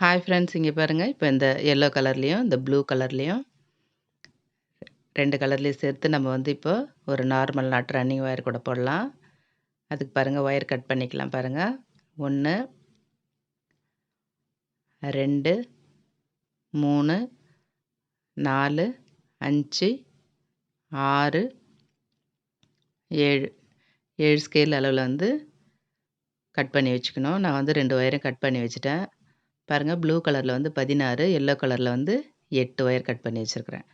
Hi friends இங்கே பாருங்கள் இப்போ இந்த எல்லோ கலர்லேயும் இந்த ப்ளூ கலர்லேயும் ரெண்டு கலர்லேயும் சேர்த்து நம்ம வந்து இப்போ ஒரு நார்மல் நாட் ரன்னிங் ஒயர் கூட போடலாம். அதுக்கு பாருங்கள் ஒயர் கட் பண்ணிக்கலாம் பாருங்கள் ஒன்று ரெண்டு மூணு நாலு அஞ்சு ஆறு ஏழு. ஏழு ஸ்கேல் அளவில் வந்து கட் பண்ணி வச்சுக்கணும். நான் வந்து ரெண்டு ஒயரும் கட் பண்ணி வச்சுட்டேன். பாருங்கள் ப்ளூ கலரில் வந்து பதினாறு எல்லோ கலரில் வந்து எட்டு ஒயர் கட் பண்ணி வச்சுருக்கிறேன்.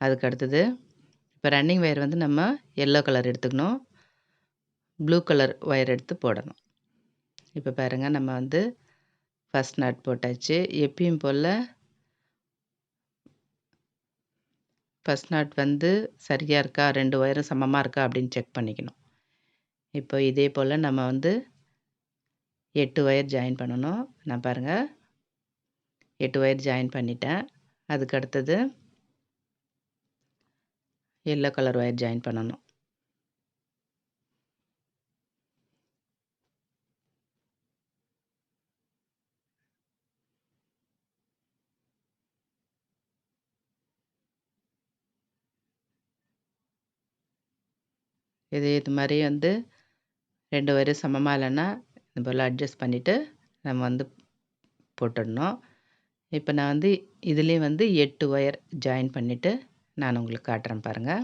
அதுக்கு அடுத்தது இப்போ ரன்னிங் ஒயர் வந்து நம்ம எல்லோ கலர் எடுத்துக்கணும். ப்ளூ கலர் ஒயர் எடுத்து போடணும். இப்போ பாருங்கள் நம்ம வந்து ஃபஸ்ட் நாட் போட்டாச்சு. எப்பயும் போல் ஃபஸ்ட் நாட் வந்து சரியாக இருக்கா ரெண்டு ஒயரும் சமமாக இருக்கா அப்படின்னு செக் பண்ணிக்கணும். இப்போ இதே போல் நம்ம வந்து எட்டு ஒயர் ஜாயின் பண்ணணும். நான் பாருங்கள் எட்டு ஒயர் ஜாயின் பண்ணிட்டேன். அதுக்கு அடுத்தது எல்லோ கலர் ஒயர் ஜாயின் பண்ணணும். இது இது மாதிரி வந்து ரெண்டு வரையும் சமமாக இல்லைன்னா இது போல் அட்ஜஸ்ட் பண்ணிவிட்டு நம்ம வந்து போட்டுடணும். இப்போ நான் வந்து இதுலேயும் வந்து எட்டு ஒயர் ஜாயின் பண்ணிவிட்டு நான் உங்களுக்கு காட்டுறேன் பாருங்கள்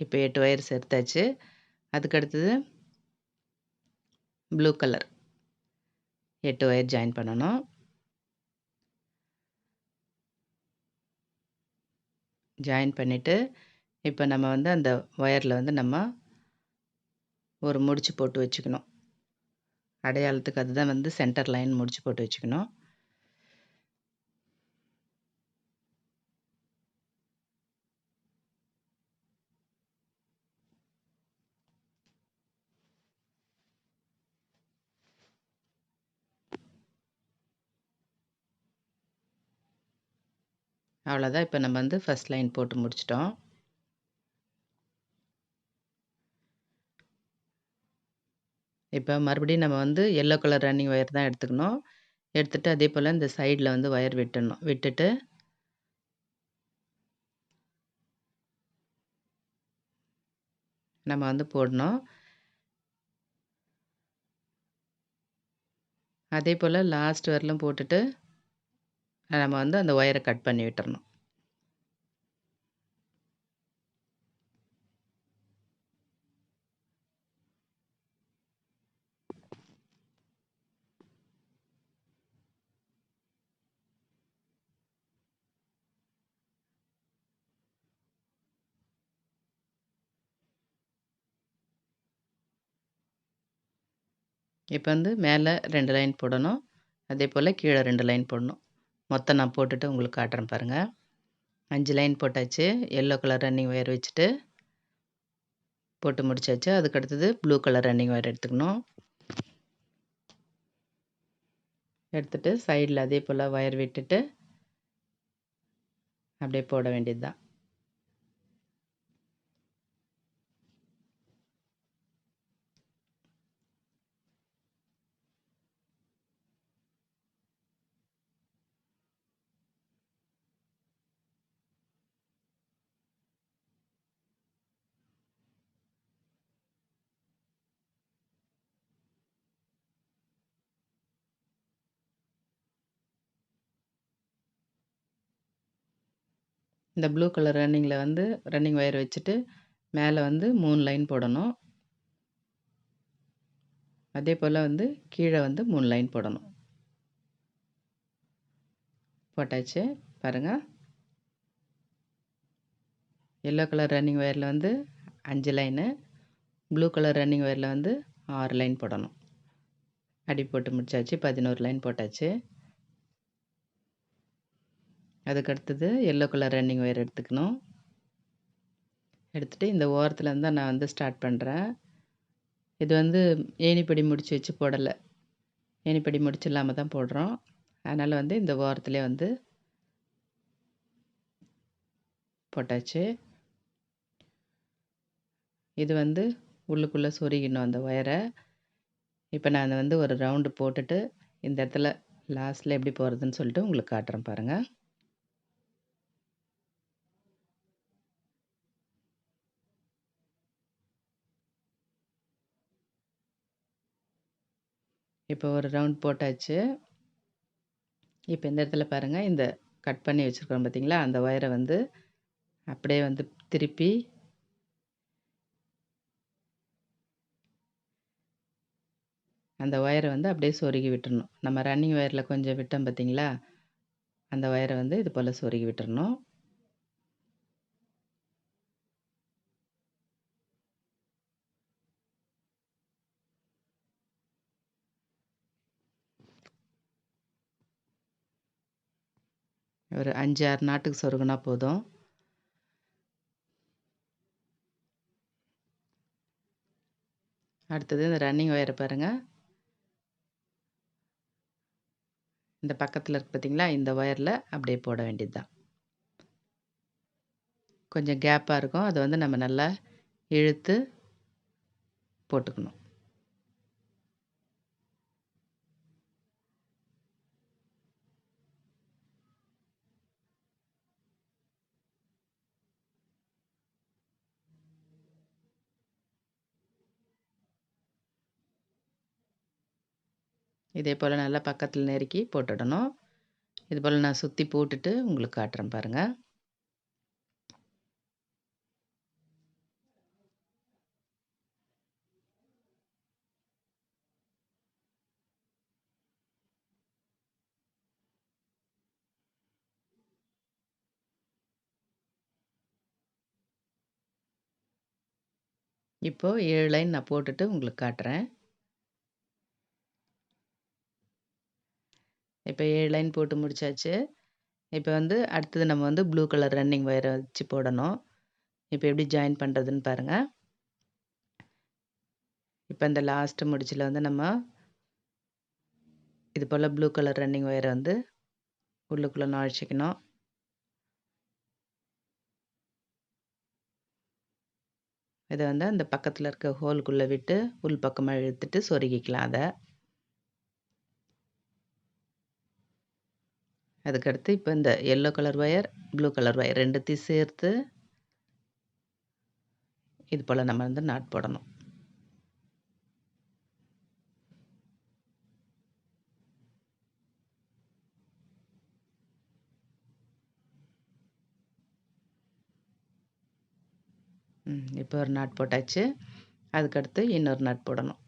இப்போ எட்டு ஒயர் சேர்த்தாச்சு. அதுக்கடுத்தது ப்ளூ கலர் எட்டு ஒயர் ஜாயின் பண்ணணும். ஜாயின் பண்ணிவிட்டு இப்போ நம்ம வந்து அந்த ஒயரில் வந்து நம்ம ஒரு முடிச்சு போட்டு வச்சுக்கணும். அடையாளத்துக்கு அதுதான் வந்து சென்டர் லைன் முடிச்சு போட்டு வச்சுக்கணும். அவ்வளோதான் இப்போ நம்ம வந்து ஃபஸ்ட் லைன் போட்டு முடிச்சிட்டோம். இப்போ மறுபடியும் நம்ம வந்து எல்லோ கலர் ரன்னிங் ஒயர் தான் எடுத்துக்கணும். எடுத்துகிட்டு அதே போல் இந்த சைடில் வந்து ஒயர் விட்டுணும். விட்டுட்டு நம்ம வந்து போடணும். அதே போல் லாஸ்ட் வரலும் போட்டுட்டு நம்ம வந்து அந்த ஒயரை கட் பண்ணி விட்டுறணும். இப்போ வந்து மேலே ரெண்டு லைன் போடணும். அதே போல் கீழே ரெண்டு லைன் போடணும். மொத்தம் நான் போட்டுட்டு உங்களுக்கு காட்டுறேன் பாருங்கள் அஞ்சு லைன் போட்டாச்சு. எல்லோ கலர் ரன்னிங் ஒயர் வச்சுட்டு போட்டு முடிச்சாச்சு. அதுக்கு அடுத்தது ப்ளூ கலர் ரன்னிங் ஒயர் எடுத்துக்கணும். எடுத்துகிட்டு சைடில் அதே போல் ஒயர் விட்டுட்டு அப்படியே போட வேண்டியது தான் இந்த ப்ளூ கலர் ரன்னிங்கில் வந்து ரன்னிங் ஒயர் வச்சுட்டு மேலே வந்து மூணு லைன் போடணும். அதே போல் வந்து கீழே வந்து மூணு லைன் போடணும். போட்டாச்சு. பாருங்கள் எல்லோ கலர் ரன்னிங் ஒயரில் வந்து அஞ்சு லைனு. ப்ளூ கலர் ரன்னிங் ஒயரில் வந்து ஆறு லைன் போடணும். அடி போட்டு முடிச்சாச்சு. பதினோரு லைன் போட்டாச்சு. அதுக்கு அடுத்தது எல்லோ கலர் ரன்னிங் ஒயர் எடுத்துக்கணும். எடுத்துகிட்டு இந்த ஓரத்தில் இருந்தால் நான் வந்து ஸ்டார்ட் பண்ணுறேன் இது வந்து ஏணிப்படி முடிச்சு வச்சு போடலை. ஏணிப்படி முடிச்சு இல்லாமல் தான் போடுறோம். அதனால் வந்து இந்த ஓரத்துலேயே வந்து போட்டாச்சு. இது வந்து உள்ளுக்குள்ளே சொருகிடணும் அந்த ஒயரை இப்போ நான் வந்து ஒரு ரவுண்டு போட்டுட்டு இந்த இடத்துல லாஸ்ட்டில் எப்படி போகிறதுன்னு சொல்லிட்டு உங்களுக்கு காட்டுறேன் பாருங்கள் இப்போ ஒரு ரவுண்ட் போட்டாச்சு. இப்போ இந்த இடத்துல பாருங்கள் இந்த கட் பண்ணி வச்சுருக்கோம் பார்த்தீங்களா அந்த ஒயரை வந்து அப்படியே வந்து திருப்பி அந்த ஒயரை வந்து அப்படியே சொருகி விட்டுறணும். நம்ம ரன்னிங் ஒயரில் கொஞ்சம் விட்டோம் பார்த்தீங்களா அந்த ஒயரை வந்து இது போல் சொருகி விட்டுறணும். ஒரு அஞ்சு ஆறு நாட்டுக்கு சொருகினா போதும். அடுத்தது இந்த ரன்னிங் ஒயரை பாருங்கள் இந்த பக்கத்தில் இருக்கு பார்த்தீங்களா இந்த ஒயரில் அப்படியே போட வேண்டியது தான் கொஞ்சம் கேப்பாக இருக்கும். அதை வந்து நம்ம நல்லா இழுத்து போட்டுக்கணும். இதே போல் நல்லா பக்கத்தில் நெருக்கி போட்டுடணும். இது போல் நான் சுற்றி போட்டுட்டு உங்களுக்கு காட்டுறேன் பாருங்கள் இப்போது ஏழு லைன் நான் போட்டுட்டு உங்களுக்கு காட்டுறேன். இப்போ ஏழு லைன் போட்டு முடிச்சாச்சு. இப்போ வந்து அடுத்தது நம்ம வந்து ப்ளூ கலர் ரன்னிங் ஒயரை வச்சு போடணும். இப்போ எப்படி ஜாயின் பண்ணுறதுன்னு பாருங்கள் இப்போ இந்த லாஸ்ட்டு முடிச்சில் வந்து நம்ம இது போல் ப்ளூ கலர் ரன்னிங் ஒயரை வந்து உள்ளுக்குள்ளே நுழைச்சிக்கணும். இதை வந்து அந்த பக்கத்தில் இருக்க ஹோலுக்குள்ளே விட்டு உள் பக்கமாக இழுத்துட்டு சொருகிக்கலாம் அதை. அதுக்கடுத்து இப்போ இந்த yellow colour wire blue colour wire ரெண்டுத்தையும் சேர்த்து இது போல் நம்ம வந்து நாட் போடணும். இப்போ ஒரு நாட் போட்டாச்சு. அதுக்கடுத்து இன்னொரு நாட் போடணும்.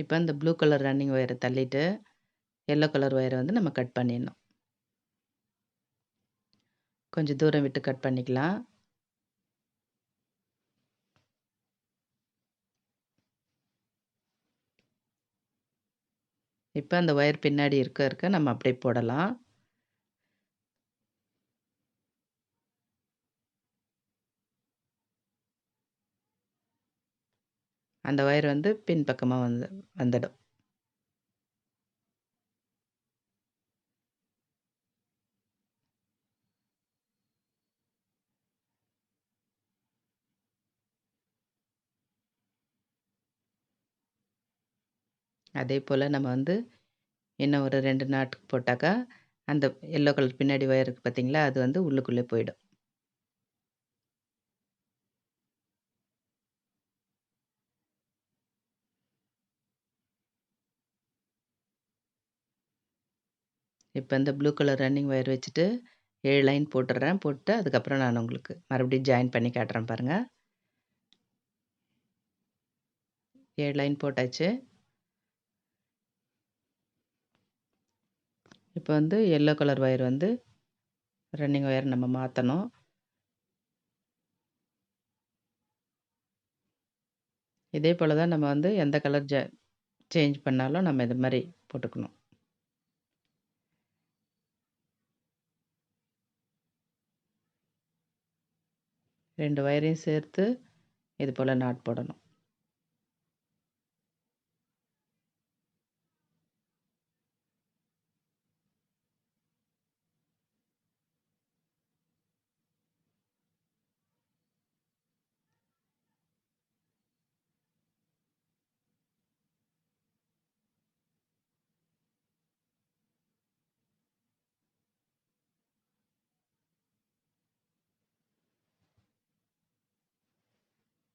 இப்போ இந்த ப்ளூ கலர் ரன்னிங் ஒயரை தள்ளிட்டு எல்லோ கலர் ஒயரை வந்து நம்ம கட் பண்ணிடணும். கொஞ்சம் தூரம் விட்டு கட் பண்ணிக்கலாம். இப்போ அந்த ஒயர் பின்னாடி இருக்க இருக்க நம்ம அப்படியே போடலாம். அந்த ஒயர் வந்து பின்பக்கமாக வந்து வந்துடும். அதே போல் நம்ம வந்து இன்னும் ஒரு ரெண்டு நாட்டுக்கு போட்டாக்கா அந்த எல்லோ கலர் பின்னாடி ஒயர் இருக்குது பார்த்தீங்களா அது வந்து உள்ளுக்குள்ளே போயிடும். இப்போ இந்த ப்ளூ கலர் ரன்னிங் ஒயர் வச்சுட்டு ஏழு லைன் போட்டுடுறேன் போட்டு அதுக்கப்புறம் நான் உங்களுக்கு மறுபடியும் ஜாயின் பண்ணி காட்டுறேன் பாருங்கள் ஏழு லைன் போட்டாச்சு. இப்போ வந்து எல்லோ கலர் ஒயர் வந்து ரன்னிங் ஒயர் நம்ம மாற்றணும் இதே போல் தான் நம்ம வந்து எந்த கலர் ஜ சேஞ்ச் பண்ணாலும் நம்ம இது மாதிரி போட்டுக்கணும். ரெண்டு ஒயரையும் சேர்த்து இது போல் நாட் போடணும்.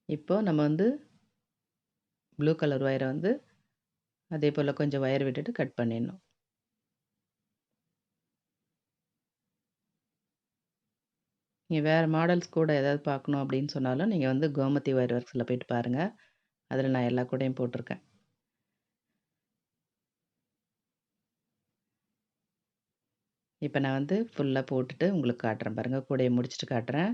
இப்போ நம்ம வந்து ப்ளூ கலர் ஒயரை வந்து அதே போல் கொஞ்சம் ஒயர் விட்டுட்டு கட் பண்ணிடணும். நீங்கள் வேறு மாடல்ஸ் கூட ஏதாவது பார்க்கணும் அப்படின்னு சொன்னாலும் நீங்கள் வந்து கோமதி ஒயர் ஒர்க்ஸில் போயிட்டு பாருங்கள் அதில் நான் எல்லா கூடையும் போட்டிருக்கேன். இப்போ நான் வந்து ஃபுல்லாக போட்டுட்டு உங்களுக்கு காட்டுறேன் பாருங்கள் கூடையை முடிச்சுட்டு காட்டுறேன்.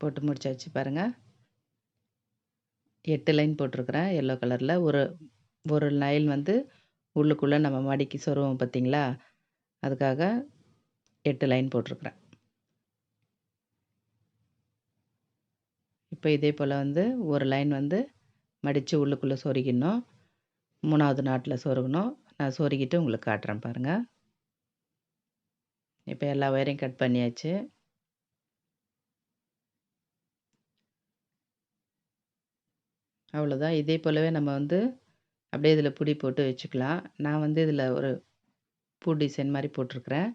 போட்டு முடிச்சாச்சு பாருங்கள் எட்டு லைன் போட்டிருக்கிறேன். எல்லோ கலரில் ஒரு ஒரு லைன் வந்து உள்ளுக்குள்ளே நம்ம மடிக்கு சொருவோம் பார்த்திங்களா அதுக்காக எட்டு லைன் போட்டிருக்கிறேன். இப்போ இதே போல் வந்து ஒரு லைன் வந்து மடித்து உள்ளுக்குள்ளே சொருகிடணும். மூணாவது நாட்டில் சொருகணும். நான் சொருகிட்டு உங்களுக்கு காட்டுறேன் பாருங்கள் இப்போ எல்லா ஒயரையும் கட் பண்ணியாச்சு. அவ்வளோதான் இதே போலவே நம்ம வந்து அப்படியே இதில் புடி போட்டு வச்சுக்கலாம். நான் வந்து இதில் ஒரு பூ டிசைன் மாதிரி போட்டிருக்கிறேன்.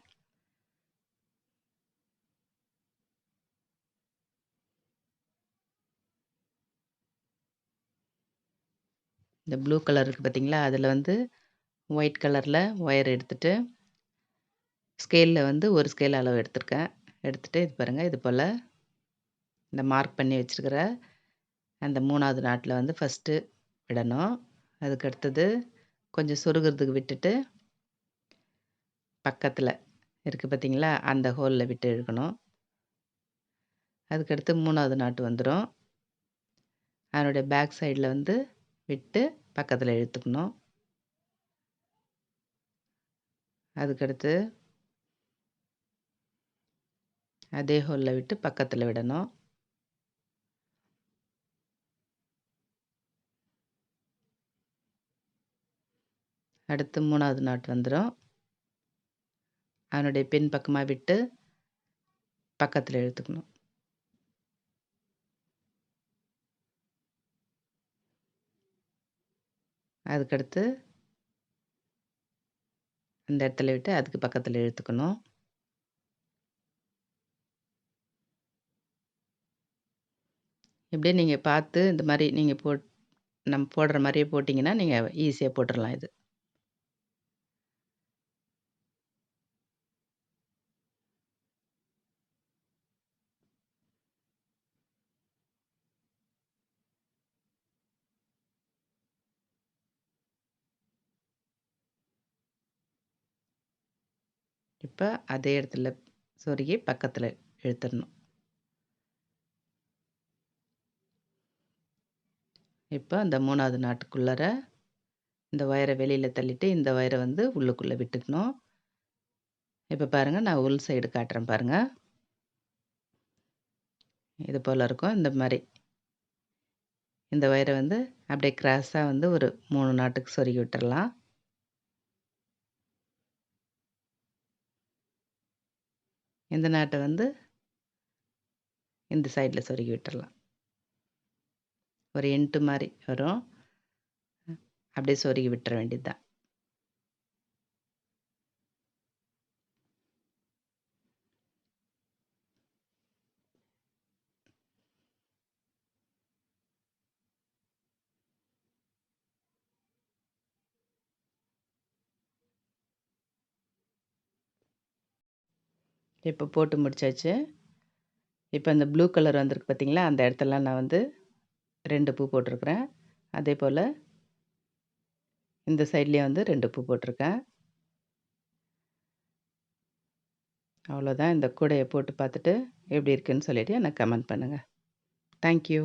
இந்த ப்ளூ கலர் இருக்குது பார்த்தீங்களா அதில் வந்து ஒயிட் கலரில் ஒயர் எடுத்துகிட்டு ஸ்கேலில் வந்து ஒரு ஸ்கேல் அளவு எடுத்திருக்கேன். எடுத்துகிட்டு இது பாருங்கள் இது போல் இந்த மார்க் பண்ணி வச்சுருக்கிற அந்த மூணாவது நாட்டில் வந்து ஃபஸ்ட்டு விடணும். அதுக்கு அடுத்தது கொஞ்சம் சொருகிறதுக்கு விட்டுட்டு பக்கத்தில் இருக்குது பார்த்திங்களா அந்த ஹோலில் விட்டு இழுக்கணும். அதுக்கடுத்து மூணாவது நாட்டு வந்துடும் அதனுடைய பேக் சைடில் வந்து விட்டு பக்கத்தில் இழுத்துக்கணும். அதுக்கடுத்து அதே ஹோலில் விட்டு பக்கத்தில் விடணும். அடுத்து மூணாவது நாட் வந்துடும் அதனுடைய பின் பக்கமாக விட்டு பக்கத்தில் இழுத்துக்கணும். அதுக்கடுத்து அந்த இடத்துல விட்டு அதுக்கு பக்கத்தில் இழுத்துக்கணும். இப்படியே நீங்கள் பார்த்து இந்த மாதிரி நீங்கள் போட் நம்ம போடுற மாதிரியே போட்டிங்கன்னா நீங்கள் ஈஸியாக போட்டுடலாம் இது. இப்போ அதே இடத்துல சொருகி பக்கத்தில் இழுத்துடணும். இப்போ அந்த மூணாவது நாட்டுக்குள்ளார இந்த ஒயரை வெளியில் தள்ளிட்டு இந்த ஒயரை வந்து உள்ளுக்குள்ளே விட்டுக்கணும். இப்போ பாருங்கள் நான் உள் சைடு காட்டுறேன் பாருங்கள் இது போல் இருக்கும் இந்த மாதிரி. இந்த ஒயரை வந்து அப்படியே கிராஸாக வந்து ஒரு மூணு நாட்டுக்கு சொருகி விட்டுடலாம் இந்த நாட்டை வந்து இந்த சைடில் சொருகி விட்டுறலாம். ஒரு எண்ட்டு மாதிரி வரும். அப்படியே சொருகி விட்டுற வேண்டியது தான் இப்போ போட்டு முடிச்சாச்சு. இப்போ இந்த ப்ளூ கலர் வந்திருக்கு பார்த்தீங்களா? அந்த இடத்துல நான் வந்து ரெண்டு பூ போட்டிருக்கிறேன். அதே போல் இந்த சைட்லேயும் வந்து ரெண்டு பூ போட்டிருக்கேன். அவ்வளோதான். இந்த கூடையை போட்டு பார்த்துட்டு எப்படி இருக்குன்னு சொல்லிவிட்டு எனக்கு கமெண்ட் பண்ணுங்கள் தேங்க்யூ